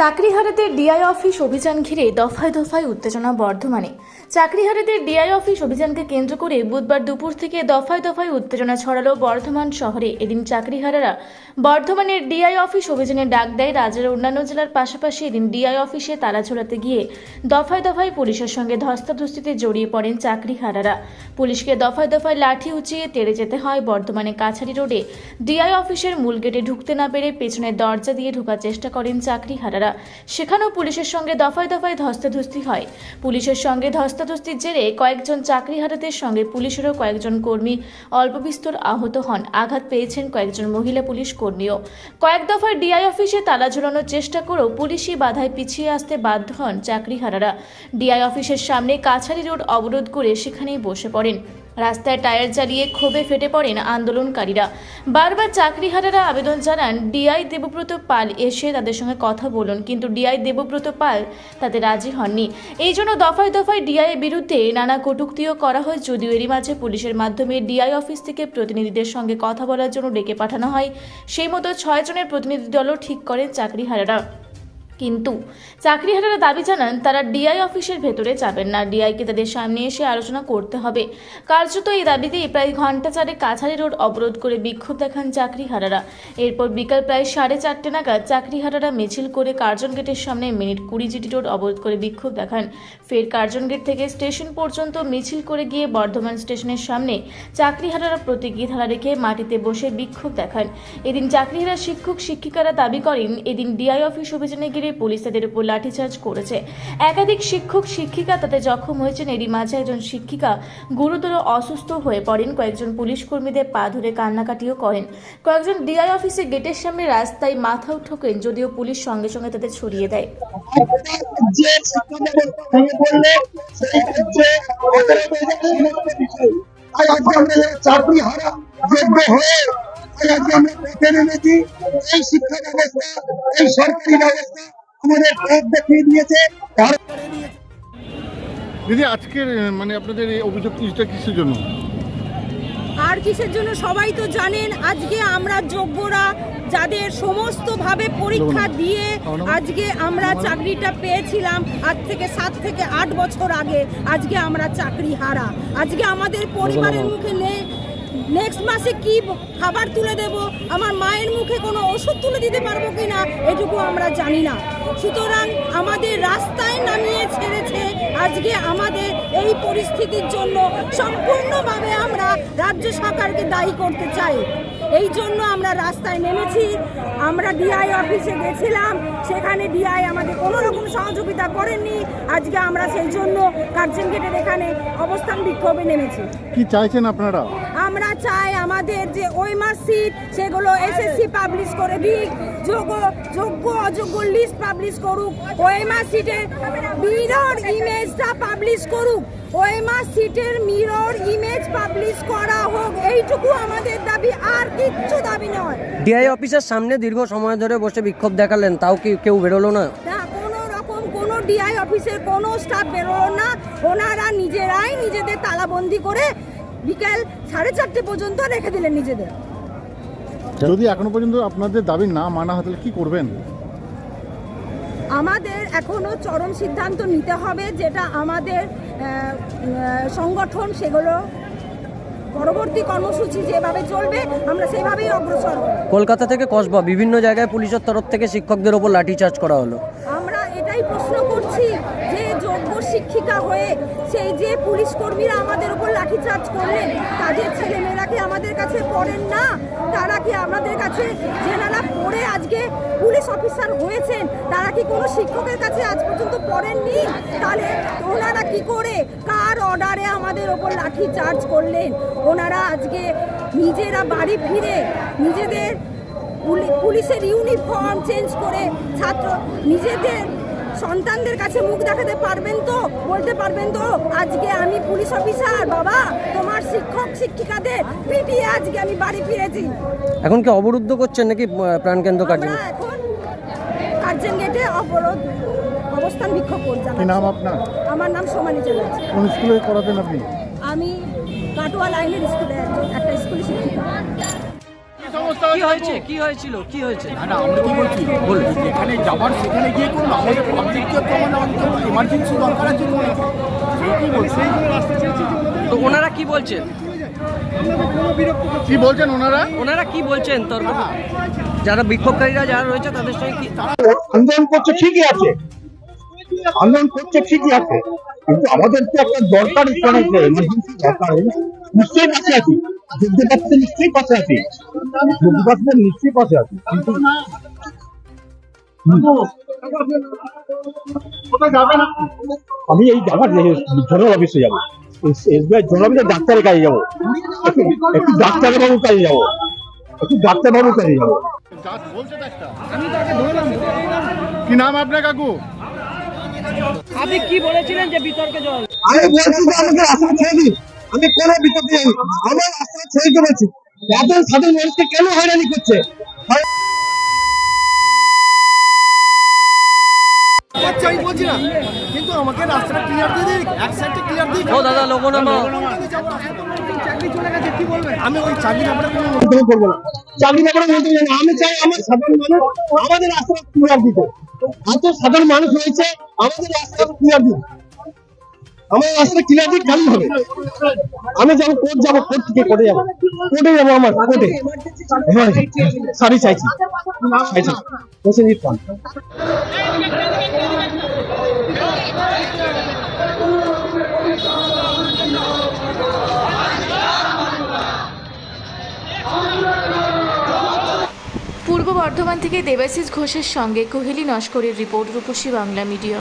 চাকরিহারাদের DI office অভিযান ঘিরে দফায় দফায় উত্তেজনা বর্ধমানে। চাকরিহারাদের ডিআই অফিস অভিযানকে কেন্দ্র করে বুধবার দুপুর থেকে দফায় দফায় উত্তেজনা ছড়ালো বর্ধমান শহরে। এদিন চাকরিহারারা বর্ধমানের ডিআই অফিস অভিযানে ডাক দেয় রাজ্যের অন্যান্য জেলার পাশাপাশি এদিন ডিআই অফিসে তালা ঝোলাতে গিয়ে দফায় দফায় পুলিশের সঙ্গে ধস্তাধস্তিতে জড়িয়ে পড়েন চাকরি চাকরিহারারা। পুলিশকে দফায় দফায় লাঠি উঁচিয়ে তেড়ে যেতে হয় বর্ধমানে কাছারি রোডে। ডিআই অফিসের মূল গেটে ঢুকতে না পেরে পেছনের দরজা দিয়ে ঢোকার চেষ্টা করেন চাকরি চাকরিহারারা। সেখানেও পুলিশের সঙ্গে দফায় দফায় ধস্তাধস্তি হয়। পুলিশের সঙ্গে ধস্তাধস্তির জেরে কয়েকজন চাকরিহারাদের সঙ্গে পুলিশেরও কয়েকজন কর্মী অল্প বিস্তর আহত হন। আঘাত পেয়েছেন কয়েকজন মহিলা পুলিশ কর্মীও। কয়েক দফায় ডিআই অফিসে তালা ঝোলানোর চেষ্টা করেও পুলিশই বাধায় পিছিয়ে আসতে বাধ্য হন চাকরিহারারা ডিআই অফিসের সামনে কাছারি রোড অবরোধ করে সেখানেই বসে পড়েন। রাস্তায় টায়ার চালিয়ে ক্ষোভে ফেটে পড়েন আন্দোলনকারীরা। বারবার চাকরিহারারা আবেদন জানান, ডিআই দেবব্রত পাল এসে তাদের সঙ্গে কথা বলুন, কিন্তু ডিআই দেবব্রত পাল তাতে রাজি হননি। এই জন্য দফায় দফায় ডিআই এর বিরুদ্ধে নানা কটূক্তিও করা হয়, যদিও এরই মাঝে পুলিশের মাধ্যমে ডিআই অফিস থেকে প্রতিনিধিদের সঙ্গে কথা বলার জন্য ডেকে পাঠানো হয়। সেই মতো ছয় জনের প্রতিনিধি দলও ঠিক করেন চাকরিহারারা। কিন্তু চাকরি চাকরিহারারা দাবি জানান তারা ডিআই অফিসের ভেতরে যাবেন না। ডিআইকে তাদের সামনে এসে আলোচনা করতে হবে। কার্যত এই দাবিতে প্রায় ঘণ্টা চারে কাছারি রোড অবরোধ করে বিক্ষোভ দেখান চাকরি চাকরিহারারা এরপর বিকাল প্রায় সাড়ে চারটে নাগাদ চাকরি চাকরিহারারা মিছিল করে কার্জন গেটের সামনে মিনিট কুড়ি জিটি রোড অবরোধ করে বিক্ষোভ দেখান। ফের কার্জন গেট থেকে স্টেশন পর্যন্ত মিছিল করে গিয়ে বর্ধমান স্টেশনের সামনে চাকরিহারারা প্রতীকী ধারা রেখে মাটিতে বসে বিক্ষোভ দেখান। এদিন চাকরিহারা শিক্ষক শিক্ষিকারা দাবি করেন, এদিন ডিআই অফিস অভিযানে গিয়ে পুলিশ তাদের উপর লাঠিচার্জ করেছে। একাধিক শিক্ষক, শিক্ষিকা তাতে জখম হয়েছেন। এরই মাঝে একজন শিক্ষিকা গুরুতর অসুস্থ হয়ে পড়েন। কয়েকজন পুলিশ কর্মীদের পা ধরে কান্নাকাটিও করেন। কয়েকজন ডিআই অফিসে গেটের সামনে রাস্তায় মাথাও ঠোকেন যদিও পুলিশ সঙ্গে সঙ্গে তাদের ছড়িয়ে দেয়। এই শিক্ষা ব্যবস্থা, এই সরকারি ব্যবস্থা আমাদের পথ দেখিয়ে দিয়েছে। দিদি আজকের মানে আপনাদের এই অভিযোগ কিছুটা কিসের জন্য? আর কিসের জন্য সবাই তো জানেন আজকে আমরা যোগ্যরা যাদের সমস্তভাবে পরীক্ষা দিয়ে আজকে আমরা চাকরিটা পেয়েছিলাম আজ থেকে সাত থেকে আট বছর আগে। আজকে আমরা চাকরি হারা। আজকে আমাদের পরিবারের মুখে নেই। নেক্সট মাসে কি খাবার তুলে দেব? আমার মায়ের মুখে কোনো ওষুধ তুলে দিতে পারব কি না এটুকু আমরা জানি না। সুতরাং আমাদের রাস্তায় নামিয়ে ছেড়েছে আজকে আমাদের এই পরিস্থিতির জন্য সম্পূর্ণভাবে আমরা রাজ্য সরকারকে দায়ী করতে চাই। এই জন্য আমরা রাস্তায় নেমেছি। আমরা ডিআই অফিসে গেছিলাম। সেখানে ডিআই আমাদের কোনো রকম সহযোগিতা করেননি। আজকে আমরা সেই জন্য কার্জন গেটের এখানে অবস্থান বিক্ষোভে নেমেছি। কি চাইছেন আপনারা? আমরা চাই আমাদের যে ওয়েমার সিট সেগুলো এসএসসি পাবলিশ করে দিক যোগ্য যোগ্য অযোগ্য লিস্ট পাবলিশ করুক। ওয়েমার সিটের মিরর ইমেজটা পাবলিশ করুক। ওয়েমার সিটের মিরর ইমেজ পাবলিশ করা হোক। এইটুকু আমাদের দাবি আর কিচ্ছু দাবি নয়। ডিআই অফিসের সামনে দীর্ঘ সময় ধরে বসে বিক্ষোভ দেখালেন তাও কি কেউ বেরোলো না? না কোনো রকম কোনো ডিআই অফিসের কোনো স্টাফ বেরোলো না। ওনারা নিজেরাই নিজেদের তালাবন্দি করে বিকেল সাড়ে চারটে পর্যন্ত রেখে দিলেন নিজেদের। যদি এখনও পর্যন্ত আপনাদের দাবি না মানা হয় তাহলে কি করবেন? আমাদের এখনও চরম সিদ্ধান্ত নিতে হবে যেটা আমাদের সংগঠন সেগুলো পরবর্তী কর্মসূচি যেভাবে চলবে আমরা সেভাবেই অগ্রসর কলকাতা থেকে কসবা বিভিন্ন জায়গায় পুলিশের তরফ থেকে শিক্ষকদের ওপর লাঠিচার্জ করা হলো। আমরা এটাই প্রশ্ন করছি। শিক্ষিকা হয়ে সেই যে পুলিশ কর্মীরা আমাদের উপর লাঠিচার্জ করলেন, তাদের ছেলেমেয়েরা কি আমাদের কাছে পড়েন না? তারা কি আমাদের কাছে যেনারা পড়ে আজকে পুলিশ অফিসার হয়েছেন, তারা কি কোনো শিক্ষকের কাছে আজ পর্যন্ত পড়েননি? তাহলে ওনারা কি করে? কার অর্ডারে আমাদের ওপর লাঠি চার্জ করলেন? ওনারা আজকে নিজেরা বাড়ি ফিরে নিজেদের পুলি- পুলিশের ইউনিফর্ম চেঞ্জ করে ছাত্র নিজেদের সন্তানদের কাছে মুখ দেখাতে পারবেন তো? বলতে পারবেন তো আজকে আমি পুলিশ অফিসার বাবা তোমার শিক্ষক শিক্ষিকাদের পিটিয়ে আজকে আমি বাড়ি ফিরেছি। এখন কি অবরুদ্ধ করছেন নাকি প্রাণকেন্দ্র কার্য আমরা এখন কার্জন গেটে অবরোধ অবস্থান বিক্ষোভ করছি। কি নাম আপনার? আমার নাম সোমালি চ্যাটার্জি কোন স্কুলে করাতেন আপনি? আমি কাটোয়া লাইনের স্কুলে একটা অবস্থা কি হয়েছে? কি হয়েছিল? কি হয়েছে? না না আমরা কি বলছি? বলুন যেখানে যাবার সেখানে গিয়ে করুন আমাদের পাবলিককে তো আমাদের অন্তত দরকার আছে তো সেইটাই বলছি? তো ওনারা কি বলছেন? কি বলছেন ওনারা? ওনারা কি বলছেন? তর্ক যারা বিক্ষোভকারীরা যারা রয়েছে তাদের সঙ্গে কি আন্দোলন করছে ঠিকই আছে। আন্দোলন করছে ঠিকই আছে। কিন্তু আমাদের তো একটা দরকার এখানে নিশ্চয়ই আছি। যুদ্ধ পাচ্ছে নিশ্চয়ই পাশে আছি। যুদ্ধ পাচ্ছে নিশ্চয়ই পাশে আছি। কিন্তু আমি এই জায়গার জোনাল অফিসে যাব। এসবিআই জোনাল অফিসে ডাক্তারের কাজে যাব। একটু একটু ডাক্তারবাবুর কাজে যাব। একটু ডাক্তারবাবুর কাজে যাব। কি নাম আপনার কাকু? আপনি কি বলেছিলেন যে বিতর্কে জল? আমি বলছি যে আমাকে রাস্তা ছেড়ে দিন। আমি কোনো বিপদে যাই আমার ছেড়ে দিতে বলছি এত সাধারণ মানুষকে কেন হয়রানি করছে? আমি বলছি না কিন্তু আমাকে রাস্তাটা ক্লিয়ার দিয়ে দিন এক সাইডটা ক্লিয়ার দিন ও দাদা লোকনামা আমি ওই চাকরি ব্যাপারে কোনো মন্তব্য করব না। চাকরি ব্যাপারে মন্তব্য না। আমি চাই আমার সাধারণ মানুষ আমাদের রাস্তা ক্লিয়ার দিতে। এত সাধারণ মানুষ রয়েছে আমাদের রাস্তা ক্লিয়ার দিন আমার রাস্তা ক্লিয়ার দিক খালি হবে। আমি যাব, কোর্ট যাব, কোর্ট থেকে কোর্টে যাব। কোর্টে যাব আমার, কোর্টে। সারি চাইছি। চাইছি। প্রসেনজিৎ খান পূর্ব বর্ধমান থেকে দেবাশিস ঘোষের সঙ্গে কোহেলি নস্করের রিপোর্ট, রূপসী বাংলা মিডিয়া।